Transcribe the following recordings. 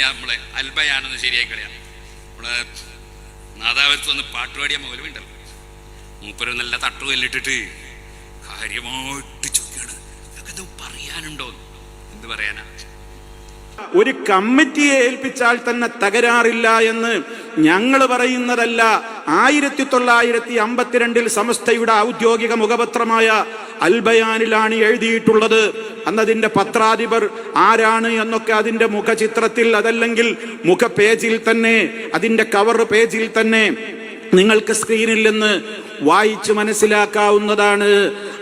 നമ്മളെ അൽബയാണെന്ന് ശരിയായി കളയാം നമ്മളെ നാദാവത്ത് വന്ന് പാട്ടുപാടിയ ഉണ്ടല്ലോ. മൂപ്പര് നല്ല തട്ടുകല്ലിട്ടിട്ട് കാര്യമായിട്ട് ചോദിക്കാണ് ഇതൊക്കെ പറയാനുണ്ടോ? എന്ത് പറയാനാ? ഒരു കമ്മിറ്റിയെ ഏൽപ്പിച്ചാൽ തന്നെ തകരാറില്ല എന്ന് ഞങ്ങൾ പറയുന്നതല്ല. ആയിരത്തി തൊള്ളായിരത്തി അമ്പത്തിരണ്ടിൽ സമസ്തയുടെ ഔദ്യോഗിക മുഖപത്രമായ അൽബയാനിലാണ് എഴുതിയിട്ടുള്ളത്. അന്നതിന്റെ പത്രാധിപർ ആരാണ് എന്നൊക്കെ അതിന്റെ മുഖചിത്രത്തിൽ അതല്ലെങ്കിൽ മുഖ പേജിൽ തന്നെ അതിന്റെ കവർ പേജിൽ തന്നെ നിങ്ങൾക്ക് സ്ക്രീനിൽ നിന്ന് വായിച്ച് മനസ്സിലാക്കാവുന്നതാണ്.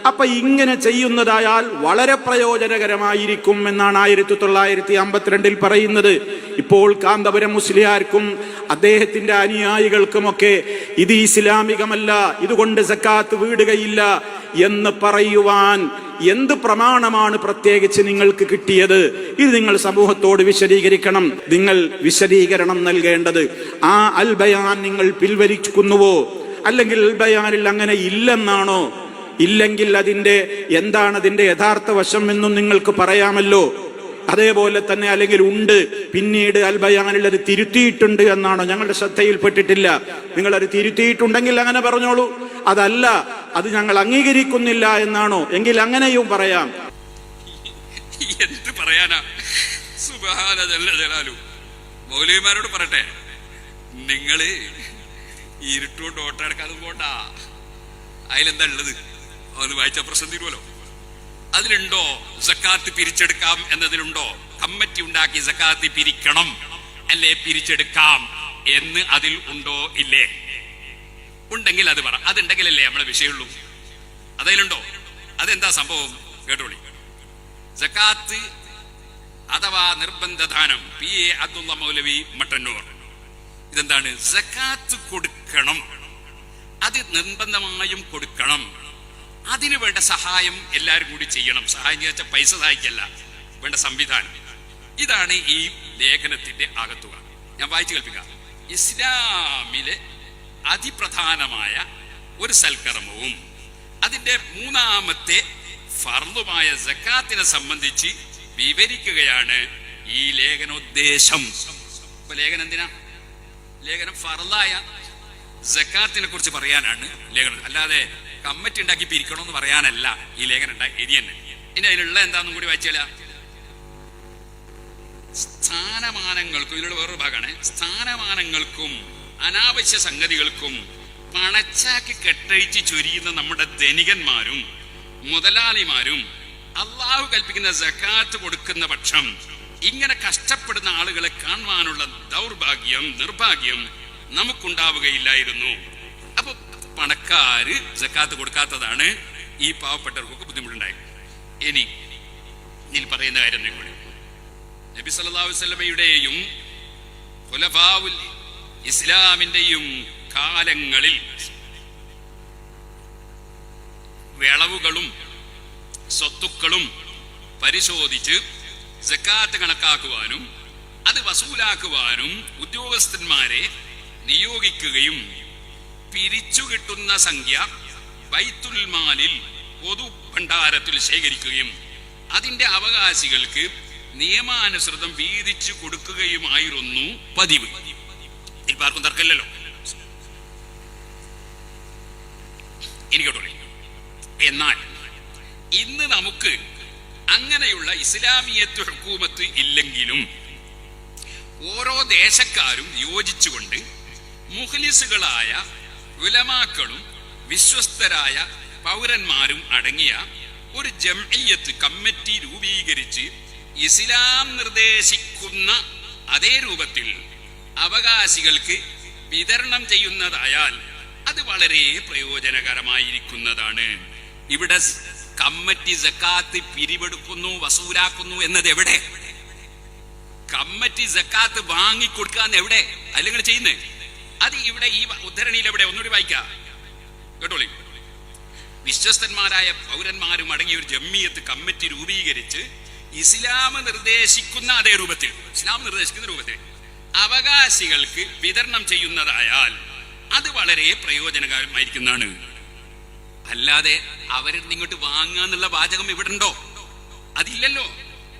അപ്പൊ ഇങ്ങനെ ചെയ്യുന്നതായാൽ വളരെ പ്രയോജനകരമായിരിക്കും എന്നാണ് ആയിരത്തി തൊള്ളായിരത്തി അമ്പത്തിരണ്ടിൽ പറയുന്നത്. ഇപ്പോൾ കാന്തപുരം മുസ്ലിയാർക്കും അദ്ദേഹത്തിന്റെ അനുയായികൾക്കുമൊക്കെ ഇത് ഇസ്ലാമികമല്ല ഇതുകൊണ്ട് സക്കാത്ത് വീടുകയില്ല എന്ന് പറയുവാൻ എന്ത് പ്രമാണമാണ് പ്രത്യേകിച്ച് നിങ്ങൾക്ക് കിട്ടിയത്? ഇത് നിങ്ങൾ സമൂഹത്തോട് വിശദീകരിക്കണം. നിങ്ങൾ വിശദീകരണം നൽകേണ്ടത് ആ അൽബയാൻ നിങ്ങൾ പിൻവലിക്കുന്നുവോ? അല്ലെങ്കിൽ അൽബയാനിൽ അങ്ങനെ ഇല്ലെന്നാണോ? ഇല്ലെങ്കിൽ അതിന്റെ എന്താണ് അതിന്റെ യഥാർത്ഥ വശം എന്നും നിങ്ങൾക്ക് പറയാമല്ലോ. അതേപോലെ തന്നെ അല്ലെങ്കിൽ ഉണ്ട്. പിന്നീട് അൽബയാനിൽ അത് തിരുത്തിയിട്ടുണ്ട് എന്നാണോ? ഞങ്ങളുടെ ശ്രദ്ധയിൽപ്പെട്ടിട്ടില്ല. നിങ്ങൾ അത് തിരുത്തിയിട്ടുണ്ടെങ്കിൽ അങ്ങനെ പറഞ്ഞോളൂ. അതല്ല അത് ഞങ്ങൾ അംഗീകരിക്കുന്നില്ല എന്നാണോ? എങ്കിൽ അങ്ങനെയും പറയാം. എന്ത് പറയാനാ? ജലാലു. മൗലവിമാരോട് പറട്ടെ നിങ്ങൾ ഇരുട്ടുകൊണ്ട് ഓട്ടം എടുക്കാതെ പോണ്ട. അതിലെന്താ ഉള്ളത്? അത് വായിച്ച പ്രശ്നം തീരുമല്ലോ അതിലുണ്ടോ? സക്കാത്ത് പിരിച്ചെടുക്കാം എന്നതിലുണ്ടോ? കമ്മിറ്റി ഉണ്ടാക്കി സക്കാത്ത് പിരിക്കണം. അല്ലെ പിരിച്ചെടുക്കാം എന്ന് അതിൽ ഉണ്ടോ? ഇല്ലേ? ഉണ്ടെങ്കിൽ അത് പറ. അതുണ്ടെങ്കിലല്ലേ നമ്മളെ വിഷയമുള്ളൂ. അതിലുണ്ടോ? അതെന്താ സംഭവം? കേട്ടോളി. ജക്കാത്ത് അഥവാ നിർബന്ധദാനം പി. എ. അബ്ദുള്ള മൗലവി മട്ടന്നൂർ. ഇതെന്താണ്? ജക്കാത്ത് കൊടുക്കണം. അത് നിർബന്ധമായും കൊടുക്കണം. അതിനു വേണ്ട സഹായം എല്ലാവരും കൂടി ചെയ്യണം. സഹായം വെച്ചാൽ പൈസ സഹായിക്കല്ല. വേണ്ട സംവിധാനം. ഇതാണ് ഈ ലേഖനത്തിന്റെ ആകത്തുക. ഞാൻ വായിച്ചു കേൾപ്പിക്കാം. ഇസ്ലാമിലെ അതിപ്രധാനമായ ഒരു സൽക്കർമ്മവും. അതിന്റെ മൂന്നാമത്തെ ഫർദുമായ ജക്കാത്തിനെ സംബന്ധിച്ച് വിവരിക്കുകയാണ് ഈ ലേഖനോദ്ദേശം. ഇപ്പൊ ലേഖനം എന്തിനാ? ലേഖനം ഫർദായ ജക്കാത്തിനെ കുറിച്ച് പറയാനാണ് ലേഖനം. അല്ലാതെ കമ്മിറ്റി ഉണ്ടാക്കി പിരിക്കണം എന്ന് പറയാനല്ല ഈ ലേഖനം ഉണ്ടാക്കി തന്നെ. ഇനി അതിലുള്ള എന്താന്നും കൂടി വായിച്ചാല സ്ഥാനമാനങ്ങൾക്കും ഇതിലുള്ള വേറൊരു ഭാഗമാണ്. സ്ഥാനമാനങ്ങൾക്കും അനാവശ്യ സംഗതികൾക്കും പണച്ചാക്കി കെട്ടഴിച്ച് ചൊരിയുന്ന നമ്മുടെ ധനികന്മാരും മുതലാളിമാരും അള്ളാഹു കൽപ്പിക്കുന്ന ജക്കാത്ത് കൊടുക്കുന്ന പക്ഷം ഇങ്ങനെ കഷ്ടപ്പെടുന്ന ആളുകളെ കാണുവാനുള്ള ദൗർഭാഗ്യം നിർഭാഗ്യം നമുക്കുണ്ടാവുകയില്ലായിരുന്നു. അപ്പൊ പണക്കാര് ജക്കാത്ത് കൊടുക്കാത്തതാണ് ഈ പാവപ്പെട്ടവർക്കൊക്കെ ബുദ്ധിമുട്ടുണ്ടായി ഇനി ഇനി പറയുന്ന കാര്യം നബി ഖുലഫാവുൽ ഇസ്ലാമിന്റെയും കാലങ്ങളിൽ വിളവുകളും സ്വത്തുക്കളും പരിശോധിച്ച് സക്കാത്ത് കണക്കാക്കുവാനും അത് വസൂലാക്കുവാനും ഉദ്യോഗസ്ഥന്മാരെ നിയോഗിക്കുകയും പിരിച്ചു കിട്ടുന്ന സംഖ്യ ബൈത്തുൽ മാലിൽ പൊതു ഭണ്ഡാരത്തിൽ ശേഖരിക്കുകയും അതിന്റെ അവകാശികൾക്ക് നിയമാനുസൃതം വീതിച്ചു കൊടുക്കുകയുമായിരുന്നു പതിവ്. ഇപ്പൊ ആർക്കും തർക്കമില്ലല്ലോ. എനിക്കോട്ടെ എന്നാൽ ഇന്ന് നമുക്ക് അങ്ങനെയുള്ള ഇസ്ലാമിയത്ത് ഹുക്കൂമത്ത് ഇല്ലെങ്കിലും ഓരോ ദേശക്കാരും യോജിച്ചുകൊണ്ട് മുഖ്ലിസുകളായ ഉലമാക്കളും വിശ്വസ്തരായ പൗരന്മാരും അടങ്ങിയ ഒരു ജംഇയ്യത്ത് കമ്മിറ്റി രൂപീകരിച്ച് ഇസ്ലാം നിർദ്ദേശിക്കുന്ന അതേ രൂപത്തിൽ അവകാശികൾക്ക് വിതരണം ചെയ്യുന്നതായാൽ അത് വളരെ പ്രയോജനകരമായിരിക്കുന്നതാണ്. ഇവിടെ കമ്മറ്റി ജക്കാത്ത് പിരിവെടുക്കുന്നു വസൂലാക്കുന്നു എന്നത് എവിടെ? കമ്മിറ്റി സക്കാത്ത് വാങ്ങിക്കൊടുക്കാന്ന് എവിടെ? അല്ലെങ്കിൽ ചെയ്യുന്നേ? അത് ഇവിടെ ഈ ഉദ്ധരണിയിൽ എവിടെ? ഒന്നുകൂടി വായിക്കാം. കേട്ടോളി. വിശ്വസ്തന്മാരായ പൗരന്മാരും അടങ്ങിയ ഒരു ജമ്മിയത്ത് കമ്മിറ്റി രൂപീകരിച്ച് ഇസ്ലാം നിർദ്ദേശിക്കുന്ന അതേ രൂപത്തിൽ. ഇസ്ലാം നിർദ്ദേശിക്കുന്ന രൂപത്തിൽ. അവകാശികൾക്ക് വിതരണം ചെയ്യുന്നതായാൽ അത് വളരെ പ്രയോജനകരമായിരിക്കുന്നതാണ്. അല്ലാതെ അവരിൽ നിങ്ങോട്ട് വാങ്ങാന്നുള്ള വാചകം ഇവിടെ ഉണ്ടോ അതില്ലല്ലോ.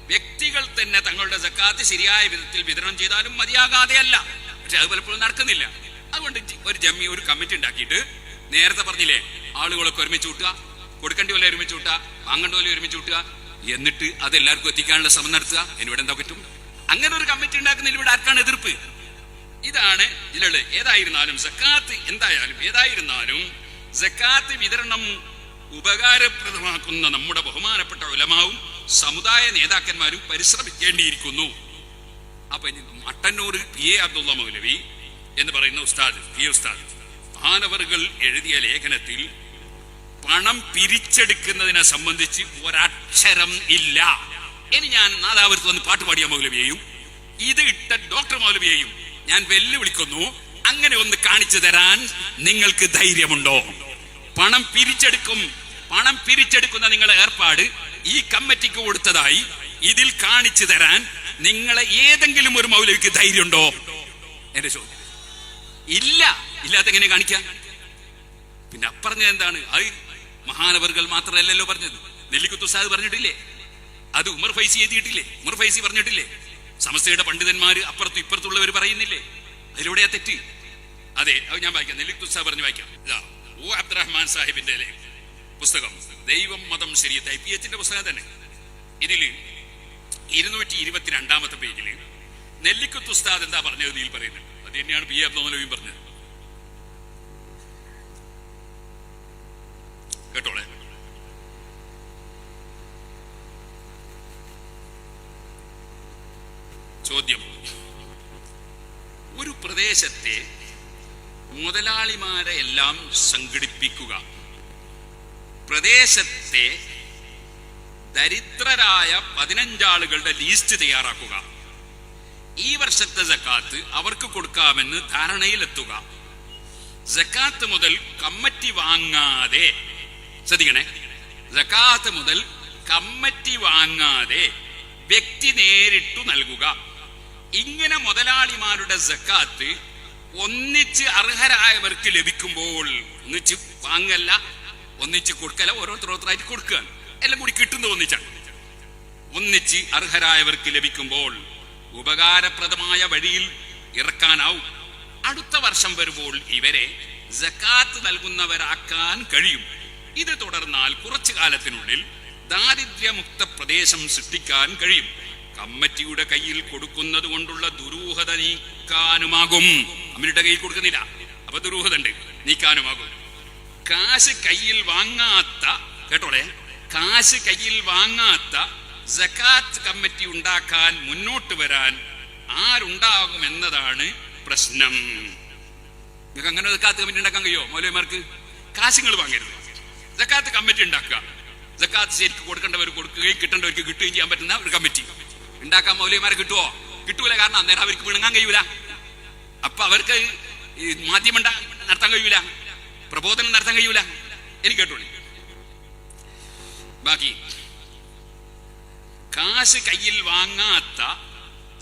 വ്യക്തികൾ തന്നെ തങ്ങളുടെ സക്കാത്ത് ശരിയായ വിധത്തിൽ വിതരണം ചെയ്താലും മതിയാകാതെയല്ല പക്ഷെ അത് പലപ്പോഴും നടക്കുന്നില്ല. അതുകൊണ്ട് ഒരു ജമ്മി ഒരു കമ്മിറ്റി ഉണ്ടാക്കിയിട്ട് നേരത്തെ പറഞ്ഞില്ലേ ആളുകളൊക്കെ ഒരുമിച്ച് കൂട്ടുക കൊടുക്കേണ്ടി പോലെ ഒരുമിച്ച് കൂട്ടുക വാങ്ങേണ്ട പോലെ ഒരുമിച്ച് കൂട്ടുക എന്നിട്ട് അത് എല്ലാവർക്കും എത്തിക്കാനുള്ള ശ്രമം നടത്തുക. എന്നിവിടെ എന്താ പറ്റും? അങ്ങനെ ഒരു കമ്മിറ്റി ഉണ്ടാക്കുന്നതിൽ ഇവിടെ ആർക്കാണ് എതിർപ്പ്? ഇതാണ് ഇതിലുള്ള ഏതായിരുന്നാലും സക്കാത്ത് എന്തായാലും ഏതായിരുന്നാലും സക്കാത്ത് വിതരണം ഉപകാരപ്രദമാക്കുന്ന നമ്മുടെ ബഹുമാനപ്പെട്ട ഉലമാവും സമുദായ നേതാക്കന്മാരും പരിശ്രമിക്കേണ്ടിയിരിക്കുന്നു. അപ്പൊ മട്ടന്നൂർ പി. എ. അബ്ദുള്ള മൗലവി എന്ന് പറയുന്ന ഉസ്താദ് പി ഉസ്താദ് മാനവറുകൾ എഴുതിയ ലേഖനത്തിൽ പണം പിരിച്ചെടുക്കുന്നതിനെ സംബന്ധിച്ച് ഒരക്ഷരം ഇല്ല. ഇനി ഞാൻ നാദാപുരത്ത് വന്ന് പാട്ട് പാടിയ മൗലവിയെയും ഇത് ഇട്ട ഡോക്ടർ മൗലവിയെയും ഞാൻ വെല്ലുവിളിക്കുന്നു. അങ്ങനെ ഒന്ന് കാണിച്ചു തരാൻ നിങ്ങൾക്ക് ധൈര്യമുണ്ടോ? പണം പിരിച്ചെടുക്കും പണം പിരിച്ചെടുക്കുന്ന നിങ്ങളെ ഏർപ്പാട് ഈ കമ്മിറ്റിക്ക് കൊടുത്തതായി ഇതിൽ കാണിച്ചു തരാൻ നിങ്ങളെ ഏതെങ്കിലും ഒരു മൗലവിക്ക് ധൈര്യമുണ്ടോ? എന്റെ ചോദ്യം. ഇല്ല. ഇല്ലാത്ത എങ്ങനെ കാണിക്കാം? പിന്നെ അപ്പറഞ്ഞത് എന്താണ്? അത് മഹാനവറുകൾ മാത്രമല്ലല്ലോ പറഞ്ഞത്. നെല്ലിക്കുത്തു സാദ് പറഞ്ഞിട്ടില്ലേ? അത് ഉമർ ഫൈസി എഴുതിയിട്ടില്ലേ? ഉമർ ഫൈസി പറഞ്ഞിട്ടില്ലേ? സമസ്തയുടെ പണ്ഡിതന്മാര് അപ്പുറത്തും ഇപ്പുറത്തുള്ളവർ പറയുന്നില്ലേ? അതിലൂടെയാ തെറ്റ്. അതെ അത് ഞാൻ വായിക്കാം. നെല്ലിക്കുത്തു സാദ് പറഞ്ഞു വായിക്കാം. ഇതാ ഓ അബ്ദുറഹ്മാൻ സാഹിബിന്റെ പുസ്തകം. ദൈവം മതം ശരിയത്തായി പി എച്ചിന്റെ പുസ്തകം തന്നെ. ഇതിൽ ഇരുന്നൂറ്റി ഇരുപത്തിരണ്ടാമത്തെ പേജിൽ നെല്ലിക്കുത്ത് ഉസ്താദ് എന്താ പറഞ്ഞത് ഇതിൽ പറയുന്നത്? അത് തന്നെയാണ് പി അബ്ദുലയും പറഞ്ഞത്. കേട്ടോളെ? ചോദ്യം. ഒരു പ്രദേശത്തെ മുതലാളിമാരെ എല്ലാം സംഘടിപ്പിക്കുക. പ്രദേശത്തെ ദരിദ്രരായ പതിനഞ്ചാളുകളുടെ ലിസ്റ്റ് തയ്യാറാക്കുക. ഈ വർഷത്തെ ജക്കാത്ത് അവർക്ക് കൊടുക്കാമെന്ന് ധാരണയിലെത്തുക. ജക്കാത്ത് മുതൽ കമ്മറ്റി വാങ്ങാതെ ശ്രദ്ധിക്കണേ. ജക്കാത്ത് മുതൽ കമ്മറ്റി വാങ്ങാതെ വ്യക്തി നേരിട്ടു നൽകുക. ഇങ്ങനെ മുതലാളിമാരുടെ സക്കാത്ത് ഒന്നിച്ച് അർഹരായവർക്ക് ലഭിക്കുമ്പോൾ ഒന്നിച്ച് വാങ്ങല്ല ഒന്നിച്ച് കൊടുക്കല ഓരോരുത്തരോരുത്തരായിട്ട് കൊടുക്കുക എല്ലാം കൂടി കിട്ടുന്നത് ഒന്നിച്ചാണ്. ഒന്നിച്ച് അർഹരായവർക്ക് ലഭിക്കുമ്പോൾ ഉപകാരപ്രദമായ വഴിയിൽ ഇറക്കാനാവും. അടുത്ത വർഷം വരുമ്പോൾ ഇവരെ ജക്കാത്ത് നൽകുന്നവരാക്കാൻ കഴിയും. ഇത് തുടർന്നാൽ കുറച്ചു കാലത്തിനുള്ളിൽ ദാരിദ്ര്യമുക്ത പ്രദേശം സൃഷ്ടിക്കാൻ കഴിയും. കമ്മറ്റിയുടെ കയ്യിൽ കൊടുക്കുന്നത് കൊണ്ടുള്ള ദുരൂഹത നീക്കാനുമാകും. അവരുടെ കയ്യിൽ കൊടുക്കുന്നില്ല. അപ്പൊ ദുരൂഹത ഉണ്ട് നീക്കാനുമാകും. കാശ് കയ്യിൽ വാങ്ങാത്ത കേട്ടോളെ? കാശ് കയ്യിൽ വാങ്ങാത്ത ജക്കാത്ത് കമ്മിറ്റി ഉണ്ടാക്കാൻ മുന്നോട്ട് വരാൻ ആരുണ്ടാകും എന്നതാണ് പ്രശ്നം. നിങ്ങൾക്ക് അങ്ങനെ ജക്കാത്ത് കമ്മിറ്റി ഉണ്ടാക്കാൻ കഴിയോ? മൗലവിമാർക്ക്? കാശുങ്ങൾ വാങ്ങരുത്. ജക്കാത്ത് കമ്മിറ്റി ഉണ്ടാക്കുക. ജക്കാത്ത് ശരിക്ക് കൊടുക്കേണ്ടവർ കൊടുക്കുകയും കിട്ടേണ്ടവർക്ക് കിട്ടുകയും ചെയ്യാൻ പറ്റുന്ന ഒരു കമ്മിറ്റി. ഉണ്ടാക്കാൻ മൗലിയമാരെ കിട്ടുമോ കിട്ടൂല കാരണം അന്നേരം അവർക്ക് വിണങ്ങാൻ കഴിയൂല. അപ്പൊ അവർക്ക് മാധ്യമം നടത്താൻ കഴിയൂല. പ്രബോധനം നടത്താൻ കഴിയൂല. എനിക്ക് കേട്ടോളി. ബാക്കി. കാശ് കയ്യിൽ വാങ്ങാത്ത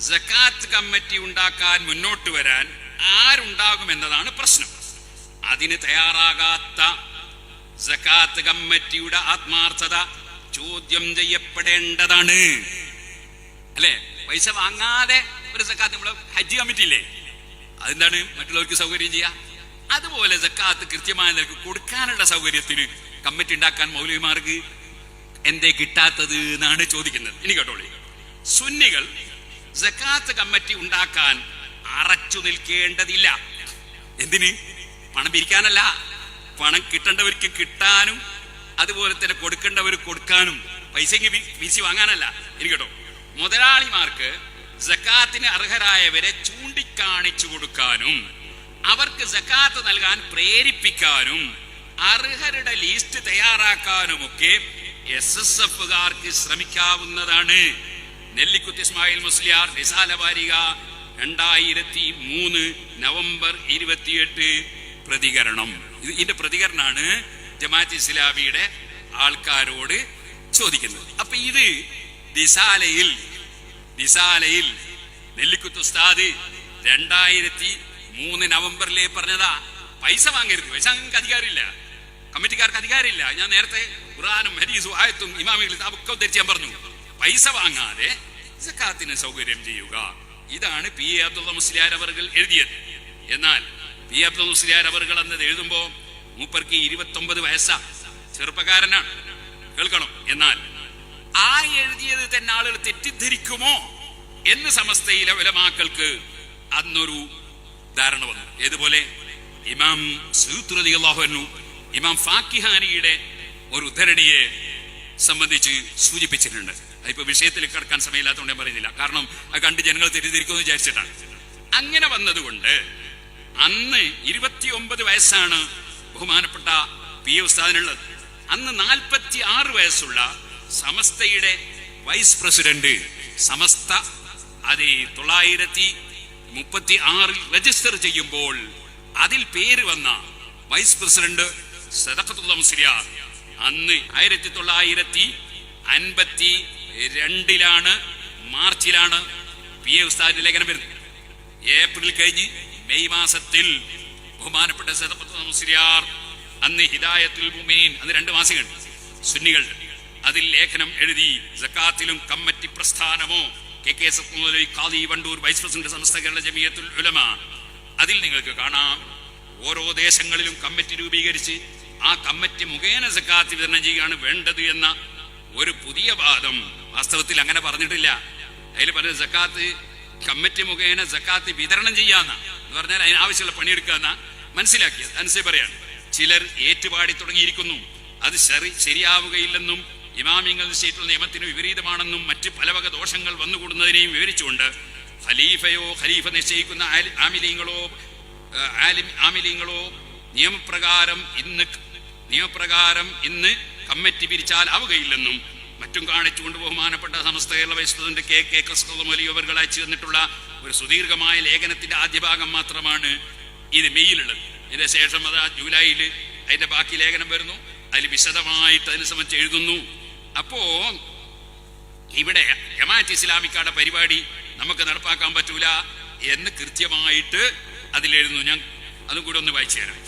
ജക്കാത്ത് കമ്മിറ്റി ഉണ്ടാക്കാൻ മുന്നോട്ട് വരാൻ ആരുണ്ടാകും എന്നതാണ് പ്രശ്നം. അതിന് തയ്യാറാകാത്ത ജക്കാത്ത് കമ്മിറ്റിയുടെ ആത്മാർത്ഥത ചോദ്യം ചെയ്യപ്പെടേണ്ടതാണ്. അല്ലേ? പൈസ വാങ്ങാതെ ഒരു സക്കാത്ത് നമ്മളെ ഹജ്ജ് കമ്മിറ്റി ഇല്ലേ? അതെന്താണ്? മറ്റുള്ളവർക്ക് സൗകര്യം ചെയ്യാ? അതുപോലെ സക്കാത്ത് കൃത്യമായ നിലയ്ക്ക് കൊടുക്കാനുള്ള സൗകര്യത്തിന് കമ്മിറ്റി ഉണ്ടാക്കാൻ മൗലവിമാർക്ക് എന്തേ കിട്ടാത്തത് എന്നാണ് ചോദിക്കുന്നത്. ഇനി കേട്ടോളി. സുന്നികൾ സക്കാത്ത് കമ്മിറ്റി ഉണ്ടാക്കാൻ അറച്ചു നിൽക്കേണ്ടതില്ല. എന്തിന്? പണം പിരിക്കാനല്ല. പണം കിട്ടേണ്ടവർക്ക് കിട്ടാനും അതുപോലെ തന്നെ കൊടുക്കേണ്ടവർ കൊടുക്കാനും പൈസ വീശി വാങ്ങാനല്ല. ഇനി കേട്ടോ. മുതലാളിമാർക്ക് ജക്കാത്തിന് അർഹരായവരെ ചൂണ്ടിക്കാണിച്ചു കൊടുക്കാനും അവർക്ക് ജക്കാത്ത് നൽകാൻ പ്രേരിപ്പിക്കാനും അർഹരുടെ ലിസ്റ്റ് തയ്യാറാക്കാനുമൊക്കെ എസ് എസ് എഫുകാർക്ക് ശ്രമിക്കാവുന്നതാണ്. നെല്ലിക്കുത്തി ഇസ്മായിൽ മുസ്ലിയാർ നിസാല വാരിക രണ്ടായിരത്തി മൂന്ന് നവംബർ ഇരുപത്തിയെട്ട് പ്രതികരണം. ഇത് ഇതിന്റെ പ്രതികരണമാണ് ജമാഅത്ത് ഇസ്ലാമിയുടെ ആൾക്കാരോട് ചോദിക്കുന്നത്. അപ്പൊ ഇത് ദിസാലയിൽ ദിസാലയിൽ നെല്ലിക്കുത്ത് ഉസ്താദ് രണ്ടായിരത്തി മൂന്ന് നവംബറിലെ പറഞ്ഞതാ പൈസ വാങ്ങരുത്. പൈസ നിങ്ങൾക്ക് അധികാരമില്ല. കമ്മിറ്റിക്കാർക്ക് അധികാരമില്ല. ഞാൻ നേരത്തെ ഖുറാനും ഹരീസും ആയത്തും ഇമാമികളും അതൊക്കെ ഉദ്ധരിച്ച് ഞാൻ പറഞ്ഞു. പൈസ വാങ്ങാതെ സക്കാത്തിന് സൗകര്യം ചെയ്യുക. ഇതാണ് പി എ അബ്ദുള്ള മുസ്ലിയാർ അവർ എഴുതിയത്. എന്നാൽ പി എ അബ്ദുള്ള മുസ്ലിയാർ അവർ എന്നത് എഴുതുമ്പോ മൂപ്പർക്ക് ഇരുപത്തൊമ്പത് വയസ്സാ. ചെറുപ്പക്കാരനാണ്. കേൾക്കണം. എന്നാൽ ആ എഴുതിയത് തന്നെ ആളുകൾ തെറ്റിദ്ധരിക്കുമോ എന്ന് സമസ്തയിലെ ഉലമാക്കൾക്ക് അന്നൊരു ധാരണ വന്നു. ഏതുപോലെ? ഇമാം സൂത്രതി ഇമാം ഫാക്കിഹാനിയുടെ ഒരു ഉദ്ധരണിയെ സംബന്ധിച്ച് സൂചിപ്പിച്ചിട്ടുണ്ട്. അതിപ്പോ വിഷയത്തിൽ കടക്കാൻ സമയമില്ലാത്തതുകൊണ്ട് ഞാൻ പറയുന്നില്ല. കാരണം അത് കണ്ട് ജനങ്ങൾ തെറ്റിദ്ധരിക്കുമെന്ന് വിചാരിച്ചിട്ടാണ്. അങ്ങനെ വന്നതുകൊണ്ട് അന്ന് ഇരുപത്തിയൊമ്പത് വയസ്സാണ് ബഹുമാനപ്പെട്ട പി എ ഉസ്താദിനുള്ളത്. അന്ന് നാൽപ്പത്തി ആറ് വയസ്സുള്ള സമസ്തയുടെ വൈസ് പ്രസിഡന്റ് സമസ്ത അത് തൊള്ളായിരത്തി മുപ്പത്തി ആറിൽ രജിസ്റ്റർ ചെയ്യുമ്പോൾ അതിൽ പേര് വന്ന വൈസ് പ്രസിഡന്റ് സദഖത്തുള്ള മുസ്ലിയാർ അന്ന് ആയിരത്തി തൊള്ളായിരത്തി അൻപത്തി രണ്ടിലാണ് മാർച്ചിലാണ് പി എ ഉസ്താദിന്റെ ലേഖനം വരുന്നത്. ഏപ്രിൽ കഴിഞ്ഞ് മെയ് മാസത്തിൽ ബഹുമാനപ്പെട്ട സദഖത്തുള്ള മുസ്ലിയാർ അന്ന് ഹിദായത്തുൽ മുമീൻ അത് രണ്ട് മാസികൾ സുന്നികൾ അതിൽ ലേഖനം എഴുതി ജക്കാത്തിലും committee പ്രസ്ഥാനമോ K K S Qazi Vandoor vice president Samastha Kerala Jamiathul Ulama. അതിൽ നിങ്ങൾക്ക് കാണാം ഓരോ ദേശങ്ങളിലും കമ്മിറ്റി രൂപീകരിച്ച് ആ കമ്മിറ്റി മുഖേന സക്കാത്ത് വിതരണം ചെയ്യുകയാണ് വേണ്ടത് എന്ന ഒരു പുതിയ വാദം വാസ്തവത്തിൽ അങ്ങനെ പറഞ്ഞിട്ടില്ല. അതിൽ പറഞ്ഞ സക്കാത്ത് കമ്മിറ്റി മുഖേന സക്കാത്ത് വിതരണം ചെയ്യാന്ന എന്ന് പറഞ്ഞാൽ അതിന് ആവശ്യമുള്ള പണിയെടുക്കാന്ന മനസ്സിലാക്കിയത്. അനുസരിച്ച് പറയാണ്. ചിലർ ഏറ്റുപാടി തുടങ്ങിയിരിക്കുന്നു. അത് ശരി ശരിയാവുകയില്ലെന്നും ഇമാമിങ്ങൾ നിശ്ചയിച്ചിട്ടുള്ള നിയമത്തിന് വിപരീതമാണെന്നും മറ്റ് പലവക ദോഷങ്ങൾ വന്നുകൂടുന്നതിനെയും വിവരിച്ചുകൊണ്ട് ഖലീഫയോ ഖലീഫ നിശ്ചയിക്കുന്ന ആമിലീങ്ങളോ ആമിലീങ്ങളോ നിയമപ്രകാരം ഇന്ന് നിയമപ്രകാരം ഇന്ന് കമ്മിറ്റി പിരിച്ചാൽ ആവുകയില്ലെന്നും മറ്റും കാണിച്ചുകൊണ്ട് ബഹുമാനപ്പെട്ട Samastha Kerala vice K. K കസ്കമലി അവർ അയച്ചു തന്നിട്ടുള്ള ഒരു സുദീർഘമായ ലേഖനത്തിന്റെ ആദ്യ ഭാഗം മാത്രമാണ് ഇത് മെയിലുള്ളത്. ഇതിന്റെ ശേഷം അത് ജൂലൈയിൽ അതിന്റെ ബാക്കി ലേഖനം വരുന്നു. അതിൽ വിശദമായിട്ട് അതിനെ സംബന്ധിച്ച് എഴുതുന്നു. അപ്പോ ഇവിടെ ജമാഅത്ത് ഇസ്ലാമിക്കാരുടെ പരിപാടി നമുക്ക് നടപ്പാക്കാൻ പറ്റൂല എന്ന് കൃത്യമായിട്ട് അതിലെഴുതുന്നു. ഞാൻ അതും കൂടെ ഒന്ന് വായിച്ചു തരാം.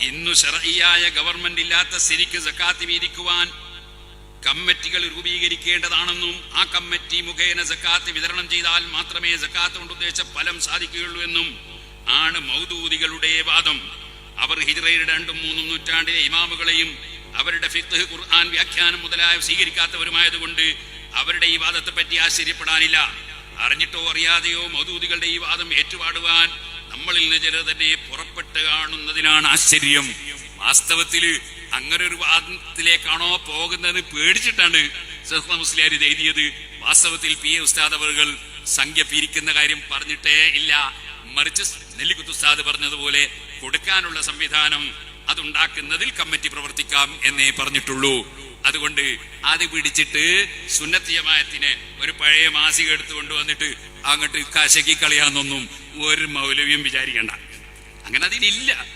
ഇന്നു ശറിയായ ഗവൺമെന്റ് ഇല്ലാത്ത സ്ഥിതിക്ക് സക്കാത്ത് വീതിക്കുവാൻ കമ്മിറ്റികൾ രൂപീകരിക്കേണ്ടതാണെന്നും ആ കമ്മിറ്റി മുഖേന സക്കാത്ത് വിതരണം ചെയ്താൽ മാത്രമേ സക്കാത്ത് കൊണ്ട് ഉദ്ദേശിച്ച ഫലം സാധിക്കുകയുള്ളൂ എന്നും ആണ് മൗദൂദികളുടെ വാദം. അവർ ഹിജ്റയുടെ രണ്ടും മൂന്നും നൂറ്റാണ്ടിലെ ഇമാമുകളെയും അവരുടെ ഫിഖ് ഖുർആൻ വ്യാഖ്യാനം മുതലായ സ്വീകരിക്കാത്തവരുമായതുകൊണ്ട് അവരുടെ ഈ വാദത്തെ പറ്റി ആശ്ചര്യപ്പെടാനില്ല. അറിഞ്ഞിട്ടോ അറിയാതെയോ മൗദൂദികളുടെ ഈ വാദം ഏറ്റുപാടുവാൻ നമ്മളിൽ നിന്ന് ചിലർ തന്നെ പുറപ്പെട്ട് കാണുന്നതിനാണ് ആശ്ചര്യം. വാസ്തവത്തിൽ അങ്ങനെ ഒരു വാദത്തിലേക്കാണോ പോകുന്നത് പേടിച്ചിട്ടാണ് സഹ്മ മുസ്ലിയാർ ഇത് എഴുതിയത്. വാസ്തവത്തിൽ പി എ ഉസ്താദ് അവറുകൾ സംഖ്യ പിരിക്കുന്ന കാര്യം പറഞ്ഞിട്ടേ ഇല്ല. മറിച്ച് നെല്ലിക്കുത്ത് ഉസ്താദ് പറഞ്ഞതുപോലെ കൊടുക്കാനുള്ള സംവിധാനം അതുണ്ടാക്കുന്നതിൽ കമ്മിറ്റി പ്രവർത്തിക്കാം എന്നേ പറഞ്ഞിട്ടുള്ളൂ. അതുകൊണ്ട് അത് പിടിച്ചിട്ട് സുന്നത്തിയമായത്തിന് ഒരു പഴയ മാസിക എടുത്തു കൊണ്ടുവന്നിട്ട് അങ്ങോട്ട് കശകി കളിയാന്നൊന്നും ഒരു മൗലവിയും വിചാരിക്കണ്ട. അങ്ങനെ അതിലില്ല.